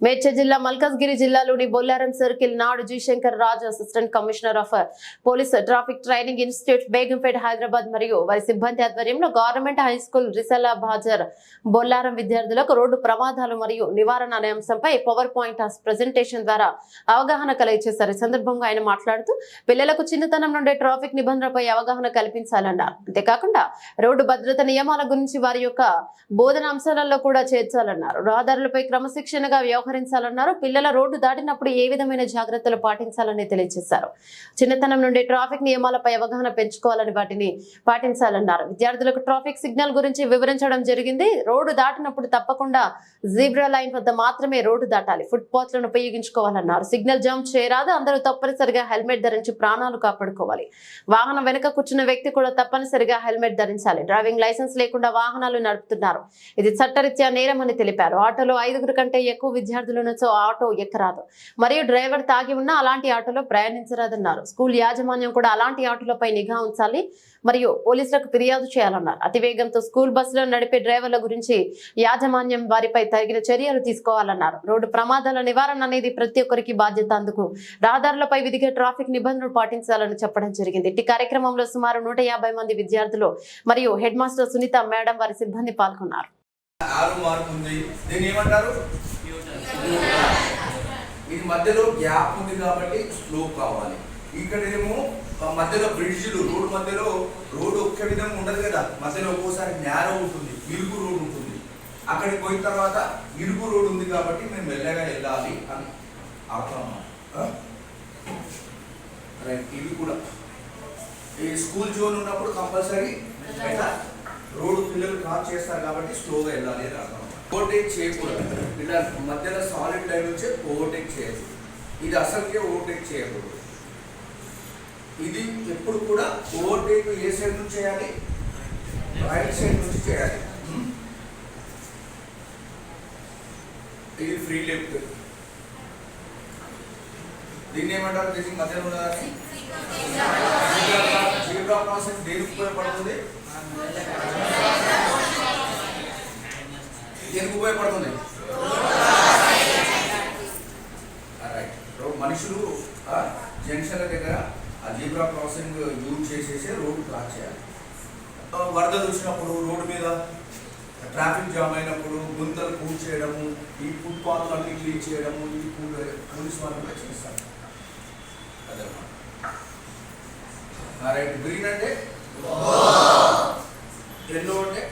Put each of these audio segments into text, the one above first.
మేడ్చల్ జిల్లా మల్కజ్గిరి జిల్లాలోని బొల్లారం సర్కిల్ నాడు G Shankar Raju assistant commissioner of police traffic training institute Begumpet Hyderabad మరియు వారి సిబ్బంది ఆధ్వర్యంలో government high school Risala Bazar Bollaram విద్యార్థులకు రోడ్డు ప్రమాదాలు మరియు నివారణ అనే అంశంపై పవర్ పాయింట్ ప్రెజెంటేషన్ ద్వారా అవగాహన కలిగజేశారు ఈ సందర్భంగా ఆయన మాట్లాడుతూ పిల్లలకు చిన్నతనం నుండే ట్రాఫిక్ నిబంధనలపై అవగాహన కల్పించాలన్నారు. అంతేకాకుండా రోడ్డు భద్రత నియమాల గురించి వారి యొక్క బోధన అంశాలలో కూడా చేర్చాలన్నారు. రహదారులపై క్రమశిక్షణగా వ్యవహరించాలన్నారు. పిల్లల రోడ్డు దాటినప్పుడు ఏ విధమైన జాగ్రత్తలు పాటించాలని తెలియజేశారు. చిన్నతనం నుండి ట్రాఫిక్ నియమాలపై అవగాహన పెంచుకోవాలని వాటిని పాటించాలన్నారు. విద్యార్థులకు ట్రాఫిక్ సిగ్నల్ గురించి వివరించడం జరిగింది. రోడ్డు దాటినప్పుడు తప్పకుండా జీబ్రా లైన్ వద్ద మాత్రమే రోడ్డు దాటాలి. ఫుట్ పాత్లను ఉపయోగించుకోవాలన్నారు. సిగ్నల్ జంప్ చేయరాదు. అందరూ తప్పనిసరిగా హెల్మెట్ ధరించి ప్రాణాలు కాపాడుకోవాలి. వాహనం వెనుక కూర్చున్న వ్యక్తి కూడా తప్పనిసరిగా హెల్మెట్ ధరించాలి. డ్రైవింగ్ లైసెన్స్ లేకుండా వాహనాలు నడుపుతున్నారు. ఇది చట్టరీత్యా నేరమని తెలిపారు. ఆటోలో ఐదుగురు కంటే ఎక్కువ విద్యార్థులు విద్యార్థులతో ఆటో ఎక్కరాదు. మరియు డ్రైవర్ తాగి ఉన్నా అలాంటి ఆటోలో ప్రయాణించరాదన్నారు. స్కూల్ యాజమాన్యం కూడా అలాంటి ఆటోలపై నిఘా ఉంచాలి. మరియు పోలీసులకు ఫిర్యాదు చేయాలన్నారు. అతివేగంతో స్కూల్ బస్సులో నడిపే డ్రైవర్ల గురించి యాజమాన్యం వారిపై తగిన చర్యలు తీసుకోవాలన్నారు. రోడ్డు ప్రమాదాల నివారణ అనేది ప్రతి ఒక్కరికి బాధ్యత అందుకు రహదారులపై విధిగా ట్రాఫిక్ నిబంధనలు పాటించాలని చెప్పడం జరిగింది. ఇట్టి కార్యక్రమంలో సుమారు నూట మంది విద్యార్థులు మరియు హెడ్ మాస్టర్ సునీత మేడం వారి సిబ్బంది పాల్గొన్నారు. ఇది మధ్యలో గ్యాప్ ఉంది కాబట్టి స్లో కావాలి. ఇక్కడ ఏమో మధ్యలో బ్రిడ్జ్లు రోడ్ మధ్యలో రోడ్ ఒక్క విధంగా ఉండదు కదా. మధ్యలో ఒక్కోసారి నేరో ఉంటుంది ఇరుకు రోడ్ ఉంటుంది. అక్కడికి పోయిన తర్వాత ఇరుకు రోడ్ ఉంది కాబట్టి మేము మెల్లగా వెళ్ళాలి అని అర్థం. రైట్ ఇవి కూడా. ఈ స్కూల్ జోన్ ఉన్నప్పుడు కంపల్సరీ రోడ్డు పిల్లలు క్రాస్ చేస్తారు కాబట్టి స్లోగా వెళ్ళాలి అని అర్థం. ఓవర్టేక్ చేయకూడదు. ఇలా మధ్యలో సాలిడ్ లైన్ నుంచి ఓవర్టేక్ చేయదు. ఇది అసలుకే ఓవర్టేక్ చేయకూడదు. ఇది ఎప్పుడు కూడా ఓవర్టేక్ ఏ సైడ్ నుంచి చేయాలి? రైట్ సైడ్ నుంచి చేయాలి. Hmm? ఇది ఫ్రీ లెఫ్ట్ దీన్ని ఏమంటారు? దీనికి మధ్యలో ఉన్నదాన్ని జీబ్రా క్రాసింగ్ దేనికి ఉపయోగపడుతుంది? దేనికి ఉపయోగపడుతుంది? మనుషులు ఆ, జంక్షన్ల దగ్గర ఆ జీబ్రా క్రాసింగ్ యూజ్ చేసేసి రోడ్డు క్రాస్ చేయాలి. వరద చూసినప్పుడు రోడ్డు మీద ట్రాఫిక్ జామ్ అయినప్పుడు గుంతలు పూర్తి చేయడము ఈ ఫుట్పాత్ అన్ని క్లీన్ చేయడము ఇది పోలీస్ వాళ్ళు కూడా చేస్తారు. అదనమాట రైట్ గ్రీన్ అంటే? ఎల్లో అంటే?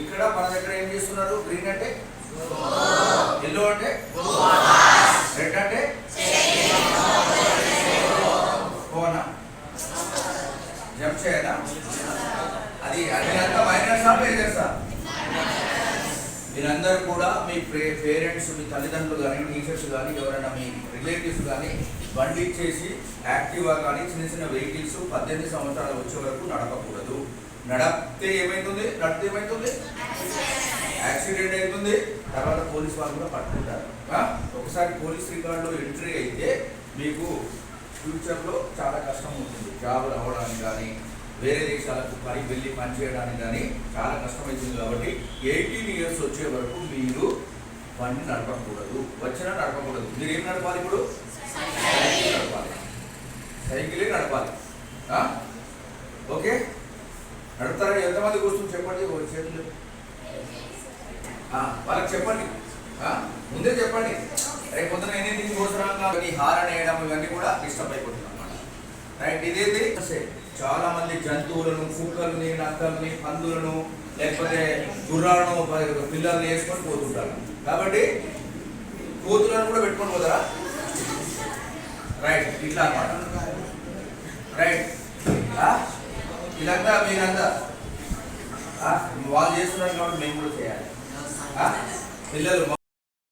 ఇక్కడ మన దగ్గర ఏం చేస్తున్నారు? గ్రీన్ అంటే? ఎల్లో అంటే? రెడ్ అంటే? పోనా జంప్ చేయనా? అది అది అంతా మైనస్ పే చేస్తా మీరందరూ కూడా మీ పేరెంట్స్ మీ తల్లిదండ్రులు కానీ టీచర్స్ కానీ ఎవరైనా మీ రిలేటివ్స్ కానీ బండి ఇచ్చేసి యాక్టివా కానీ చిన్న చిన్న వెహికల్స్ పద్దెనిమిది సంవత్సరాలు వచ్చే వరకు నడపకూడదు. నడిపితే ఏమైతుంది? నడిపితే ఏమైతుంది? యాక్సిడెంట్ అవుతుంది. తర్వాత పోలీస్ వాళ్ళు కూడా పట్టుకుంటారు? ఒకసారి పోలీస్ రికార్డులో ఎంట్రీ అయితే మీకు ఫ్యూచర్లో చాలా కష్టం ఉంటుంది జాబ్ రావడానికి కానీ వేరే దేశాలకు పని వెళ్ళి పని చేయడానికి కానీ చాలా కష్టమవుతుంది కాబట్టి ఎయిటీన్ ఇయర్స్ వచ్చే వరకు మీరు బండి నడపకూడదు. వచ్చినా నడపకూడదు. మీరు ఏం నడపాలి ఇప్పుడు? సైకిల్. నడపాలి సైకిలే నడపాలి? ఓకే? నడుపుతారా ఎంతమంది కూర్చుని చెప్పండి చేతులు వాళ్ళకి చెప్పండి. ముందే చెప్పండి. రేపు పొద్దున ఎన్ని కోసరం కాబట్టి హారన్ వేయడం ఇవన్నీ కూడా డిస్టర్బ్ అయిపోతుంది అనమాట రైట్ ఇదేది చాలా మంది జంతువులను కుక్కల్ని నక్కల్ని పందులను లేకపోతే గుర్రాలను పిల్లల్ని వేసుకొని పోతుంటారు. కాబట్టి కోతులను కూడా పెట్టుకొని పోతారా? రైట్ ఇట్లా అన్నమాట. రైట్. ఇదంతా మీరంతా ఆ? వాళ్ళు చేస్తున్నారు కాబట్టి మేము కూడా చేయాలి పిల్లలు